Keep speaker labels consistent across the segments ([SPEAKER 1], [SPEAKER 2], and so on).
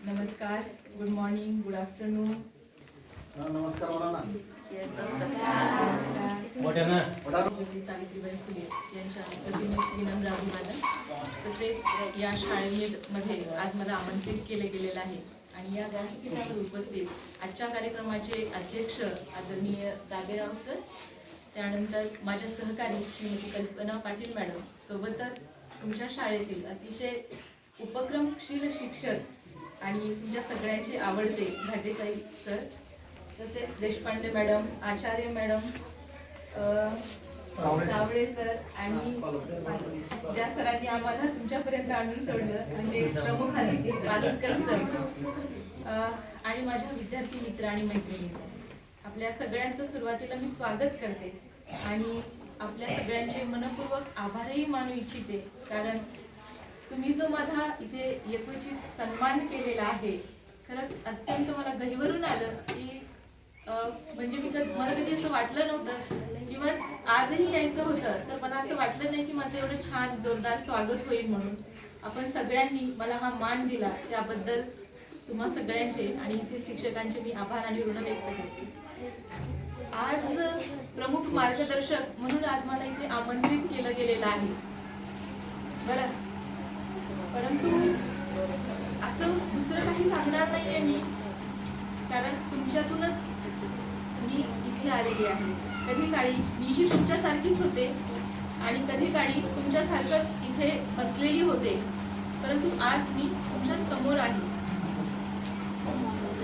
[SPEAKER 1] नमस्कार good morning good afternoon
[SPEAKER 2] नमस्कार
[SPEAKER 1] सावित्रीबाई फुले यांच्या प्रतिनिधी विनम्र अभिवादन तसेच या शाळेमध्ये आज मला आमंत्रित केले गेलेलं आहे. आणि या व्यासपीठावर उपस्थित आजच्या कार्यक्रमाचे अध्यक्ष आदरणीय दाबेराव सर त्यानंतर माझ्या सहकारी श्रीमती कल्पना पाटील मॅडम सोबतच तुमच्या शाळेतील अतिशय उपक्रमशील शिक्षक आणि तुमच्या सगळ्यांचे आवडते भाटेशाही सर तसेच Deshpande madam Acharya madam Savale sir. आणि ज्या सरांनी आम्हाला तुमच्यापर्यंत आणून सोडलं म्हणजे प्रमुख अतिथी पालनकर सर आणि माझ्या विद्यार्थी मित्र आणि मैत्रिणी. आपल्या सगळ्यांचं सुरुवातीला मी स्वागत करते आणि आपल्या सगळ्यांचे मनपूर्वक आभारही मानू इच्छिते कारण तुम्ही जो माझा इथे यथोचित सन्मान केलेला आहे खरंच अत्यंत मला गहिवरून आलं की म्हणजे मी मला कधी असं वाटलं नव्हतं. इव्हन आजही यायचं होतं तर मला असं वाटलं नाही की माझं एवढं छान जोरदार स्वागत होईल म्हणून. आपण सगळ्यांनी मला हा मान दिला त्याबद्दल तुम्हा सगळ्यांचे आणि इथे शिक्षकांचे मी आभार आणि ऋण व्यक्त करते. आज प्रमुख मार्गदर्शक म्हणून आज मला इथे आमंत्रित केलं गेलेलं आहे. बरं. परंतु असं दुसरं काही सांगणार नाही आहे मी. कारण तुमच्यातूनच मी इथे आलेली आहे. कधी काळी मीही तुमच्यासारखीच होते आणि कधी काळी तुमच्यासारखंच इथे बसलेली होते. परंतु आज मी तुमच्यासमोर आहे.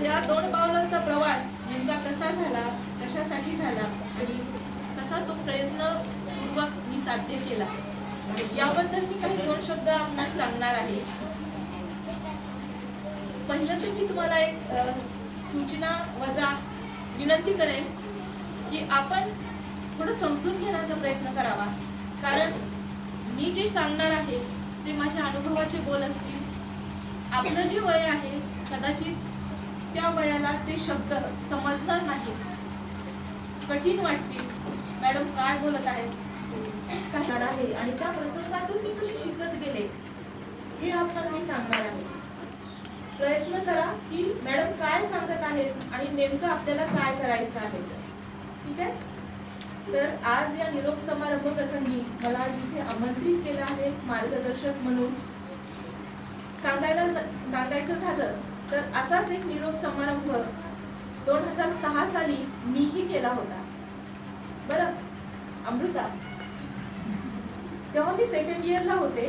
[SPEAKER 1] या दोन पावलांचा प्रवास नेमका कसा झाला कशासाठी झाला आणि कसा तो प्रयत्नपूर्वक मी साध्य केला? याबद्दल मी काही दोन शब्द आपणास सांगणार आहे. पहिलं तर मी तुम्हाला एक सूचना वजा विनंती करेन की आपण थोडं समजून घेण्याचा प्रयत्न करावा. कारण मी जे सांगणार आहे ते माझ्या अनुभवाचे बोल असतील. आपलं जे वय आहे कदाचित त्या वयाला ते शब्द समजणार नाहीत. कठीण वाटतील. मॅडम काय बोलत आहेत? करणार आहे. आणि त्या प्रसंगातून मी कशी शिकत गेले हे आपण मी सांगणार आहे. प्रयत्न करा की मॅडम काय सांगत आहेत आणि नेमकं आपल्याला काय करायचं आहे. ठीक आहे? तर आज या निरोप समारंभ प्रसंगी मला जिथे आमंत्रित केलं आहे मार्गदर्शक म्हणून सांगायला सांगायचं झालं तर असाच एक निरोप समारंभ दोन हजार सहा साली मीही केला होता. बरं? अमृता तेव्हा मी सेकंड इयरला होते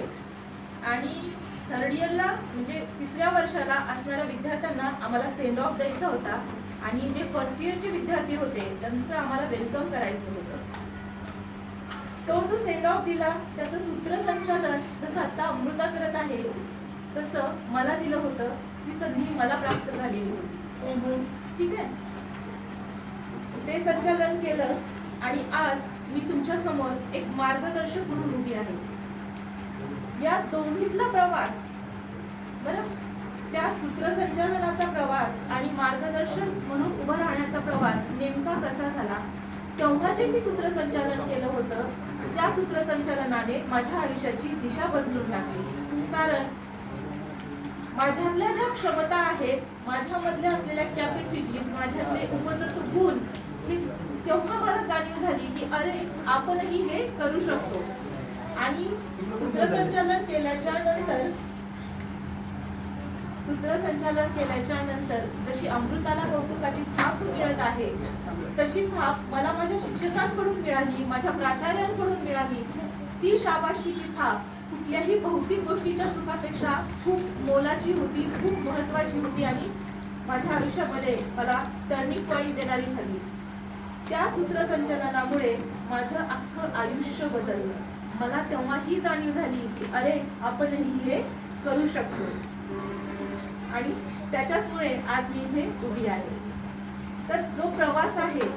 [SPEAKER 1] आणि थर्ड इयरला म्हणजे तिसऱ्या वर्षाला असणाऱ्या विद्यार्थ्यांना आम्हाला सेंड ऑफ द्यायचा होता. आणि जे फर्स्ट इयरचे विद्यार्थी होते त्यांचं आम्हाला वेलकम करायचं होतं. तो जो सेंड ऑफ दिला त्याचं सूत्रसंचालन जसं आता अमृता करत आहे तसं मला दिलं होतं. ती संधी मला प्राप्त झालेली होती. ठीक आहे? ते संचालन केलं. आणि आज मी तुमच्यासमोर एक मार्गदर्शक म्हणून उभी आहे. या दोन्हीतला प्रवास बरं? त्या सूत्रसंचालनाचा प्रवास आणि मार्गदर्शन म्हणून उभं राहण्याचा प्रवास नेमका कसा झाला? तेव्हा जे मी सूत्रसंचालन केलं होतं त्या सूत्रसंचालनाने माझ्या आयुष्याची दिशा बदलून टाकली. कारण माझ्यातल्या ज्या क्षमता आहेत माझ्यामधल्या असलेल्या कॅपॅसिटीज माझ्यातले उपजत गुण हे तेव्हा मला जाणीव झाली आपणही हे करू शकतो. आणि सूत्रसंचालन केल्याच्यानंतर सूत्रसंचालन केल्याच्यानंतर जशी अमृताला कौतुकाची थाप मिळत आहे तशी थाप मला माझ्या शिक्षकांकडून मिळाली माझ्या प्राचार्यांकडून मिळाली. ती शाबासकीची थाप कुठल्याही भौतिक गोष्टीच्या सुखापेक्षा खूप मोलाची होती खूप महत्वाची होती आणि माझ्या आयुष्यामध्ये मला टर्निंग पॉईंट देणारी ठरली. त्या सूत्रसंचलनामुळे माझं अख्खं आयुष्य बदललं. मला तेव्हा ही जाणीव झाली की अरे आपणही हे करू शकतो. आणि त्याच्याचमुळे आज मी इथे उभी आहे. तर जो प्रवास आहे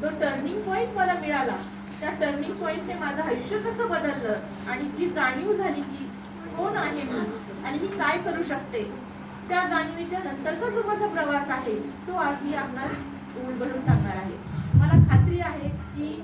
[SPEAKER 1] जो टर्निंग पॉईंट मला मिळाला त्या टर्निंग पॉईंटने माझं आयुष्य कसं बदललं आणि जी जाणीव झाली की कोण आहे मी आणि मी काय करू शकते त्या जाणीवीच्या नंतरचा जो माझा प्रवास आहे तो आज मी आपणास उलबडून सांगणार आहे. मला आहे की